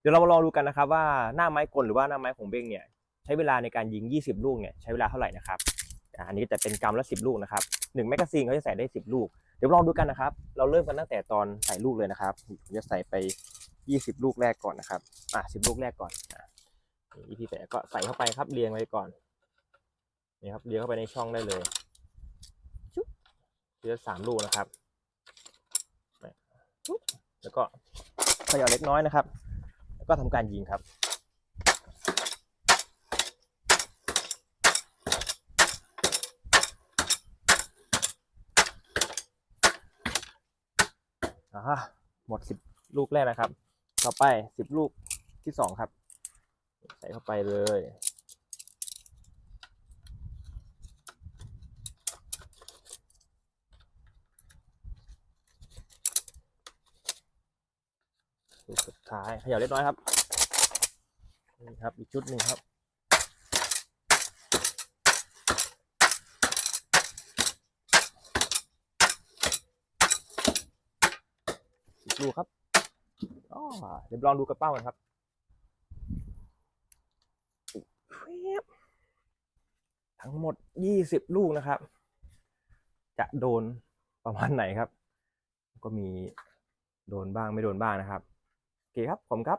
เดี๋ยวเรามาลองดูกันนะครับว่าหน้าไม้กลหรือว่าหน้าไม้ของเบ้งเนี่ยใช้เวลาในการยิง 20 ลูกเนี่ยใช้เวลาเท่าไหร่นะครับอันนี้จะเป็นกรัมละ 10 ลูกนะครับหนึ่งแมกกาซีนเขาจะใส่ได้ 10 ลูก เดี๋ยวลองดูกันนะครับ เราเริ่มกันตั้งแต่ตอนใส่ลูกเลยนะครับผมจะใส่ไป 20 ลูกแรกก่อนนะครับอะ10 ลูกแรกก่อนอะอีพี่แต่ก็ใส่เข้าไปครับเรียงไว้ก่อนนี่ครับเรียงเข้าไปในช่องได้เลยชุบทีละสามลูกนะครับแล้วก็ขย่าเล็กน้อยนะครับ ก็ทำการยิงครับหมดสิบลูกแรกนะครับ ต่อไปสิบลูกที่สองครับ ใส่เข้าไปเลย สุดท้ายเขย่าเล็กน้อยครับนี่ครับอีกชุดหนึ่งครับอีกลูครับเดี๋ยวลองดูกระเป้ากันครับทั้งหมดยี่สิบลูกนะครับ จะโดนประมาณไหนครับ ก็มีโดนบ้างไม่โดนบ้างนะครับ kỳ cấp phòng cấp